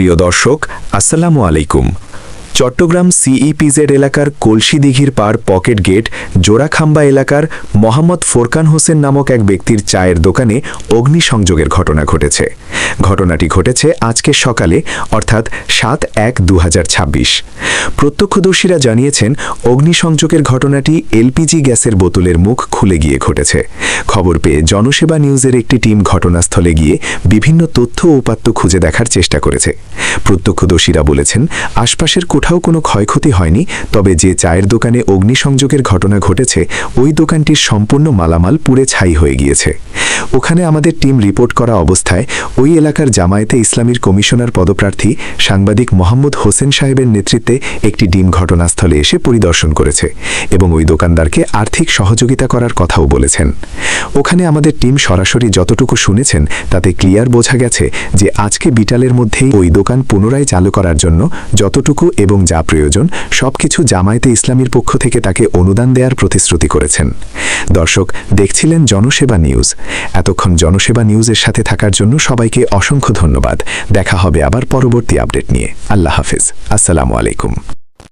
প্রিয় দর্শক, আসসালামু আলাইকুম। চট্টগ্রাম সিইপিজেড এলাকার কলসি দিঘির পার পকেট গেট, জোড়াখাম্বা এলাকার মোহাম্মদ ফোরকান হোসেন নামক এক ব্যক্তির চায়ের দোকানে অগ্নিসংযোগের ঘটনা ঘটেছে। ঘটনাটি ঘটেছে আজকে সকালে, অর্থাৎ সাত এক দু প্রত্যক্ষদর্শীরা জানিয়েছেন, অগ্নিসংযোগের ঘটনাটি এলপিজি গ্যাসের বোতলের মুখ খুলে গিয়ে ঘটেছে। খবর পেয়ে জনসেবা নিউজের একটি টিম ঘটনাস্থলে গিয়ে বিভিন্ন তথ্য ও উপাত্ত খুঁজে দেখার চেষ্টা করেছে। প্রত্যক্ষদর্শীরা বলেছেন, আশপাশের কোথাও কোনো ক্ষয়ক্ষতি হয়নি, তবে যে চায়ের দোকানে অগ্নিসংযোগের ঘটনা ঘটেছে, ওই দোকানটির সম্পূর্ণ মালামাল পুড়ে ছাই হয়ে গিয়েছে। ওখানে আমাদের টিম রিপোর্ট করা অবস্থায় ওই এলাকার জামায়াতে ইসলামীর কমিশনার পদপ্রার্থী সাংবাদিক মোহাম্মদ হোসেন সাহেবের নেতৃত্বে একটি ডিম ঘটনাস্থলে এসে পরিদর্শন করেছে এবং ওই দোকানদারকে আর্থিক সহযোগিতা করার কথাও বলেছেন। ওখানে আমাদের টিম সরাসরি যতটুকু শুনেছেন, তাতে ক্লিয়ার বোঝা গেছে যে আজকে বিটালের মধ্যেই ওই দোকান পুনরায় চালু করার জন্য যতটুকু এবং যা প্রয়োজন সবকিছু জামায়াতে ইসলামীর পক্ষ থেকে তাকে অনুদান দেওয়ার প্রতিশ্রুতি করেছেন। দর্শক, দেখছিলেন জনসেবা নিউজ। এতক্ষণ জনসেবা নিউজের সাথে থাকার জন্য সবাইকে অসংখ্য ধন্যবাদ। দেখা হবে আবার পরবর্তী আপডেট নিয়ে। আল্লাহ হাফিজ। আসসালামু আলাইকুম।